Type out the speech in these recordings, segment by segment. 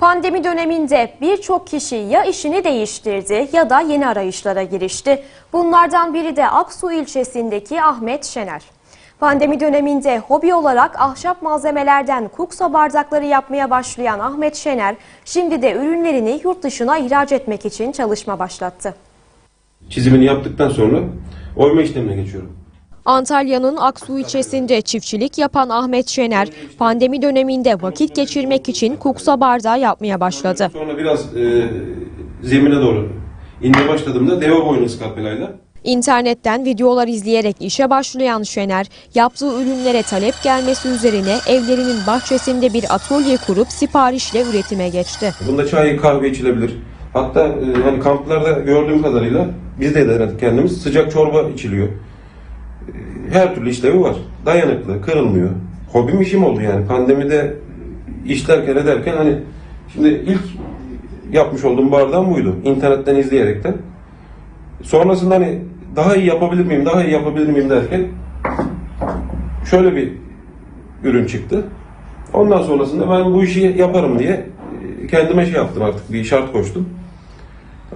Pandemi döneminde birçok kişi ya işini değiştirdi ya da yeni arayışlara girişti. Bunlardan biri de Aksu ilçesindeki Ahmet Şener. Pandemi döneminde hobi olarak ahşap malzemelerden kuksa bardakları yapmaya başlayan Ahmet Şener, şimdi de ürünlerini yurt dışına ihraç etmek için çalışma başlattı. Çizimini yaptıktan sonra oyma işlemine geçiyorum. Antalya'nın Aksu ilçesinde çiftçilik yapan Ahmet Şener, pandemi döneminde vakit geçirmek için kuksa bardağı yapmaya başladı. Sonra biraz e, zemine doğru inmeye başladığımda deve boynu skalpelayla İnternetten videolar izleyerek işe başlayan Şener, yaptığı ürünlere talep gelmesi üzerine evlerinin bahçesinde bir atölye kurup siparişle üretime geçti. bunda çay kahve içilebilir. Hatta e, hani kamplarda gördüğüm kadarıyla biz de denedik kendimiz sıcak çorba içiliyor. Her türlü işlevi var. Dayanıklı, kırılmıyor. Hobim işim oldu yani. Pandemide işlerken ederken hani şimdi ilk yapmış olduğum bardağım buydu. İnternetten izleyerekten. Sonrasında hani daha iyi yapabilir miyim, daha iyi yapabilir miyim derken şöyle bir ürün çıktı. Ondan sonrasında ben bu işi yaparım diye e, kendime şey yaptım artık bir şart koştum.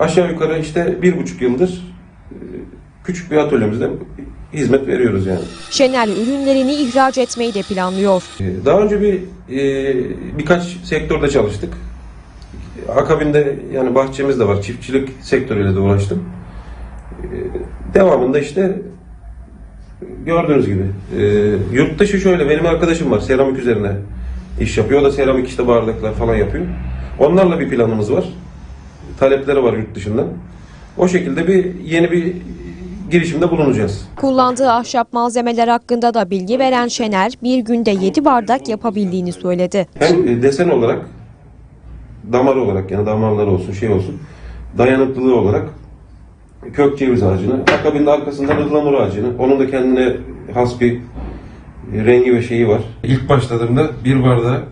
Aşağı yukarı işte bir buçuk yıldır e, küçük bir atölyemizde hizmet veriyoruz yani. Şener ürünlerini ihraç etmeyi de planlıyor. E, Daha önce bir e, birkaç sektörde çalıştık. Akabinde yani bahçemiz de var. Çiftçilik sektörüyle de uğraştım. E, Devamında işte gördüğünüz gibi e, yurt dışı şöyle benim arkadaşım var seramik üzerine iş yapıyor. O da seramik işte bardaklar falan yapıyor. Onlarla bir planımız var. Talepleri var yurt dışından. O şekilde bir yeni bir girişimde bulunacağız. Kullandığı ahşap malzemeler hakkında da bilgi veren Şener, bir günde 7 bardak yapabildiğini söyledi. Hem e, desen olarak damar olarak yani damarları olsun şey olsun dayanıklılığı olarak kök ceviz ağacını akabinde arkasından ıhlamur ağacını onun da kendine has bir rengi ve şeyi var. İlk başladığımda bir bardağı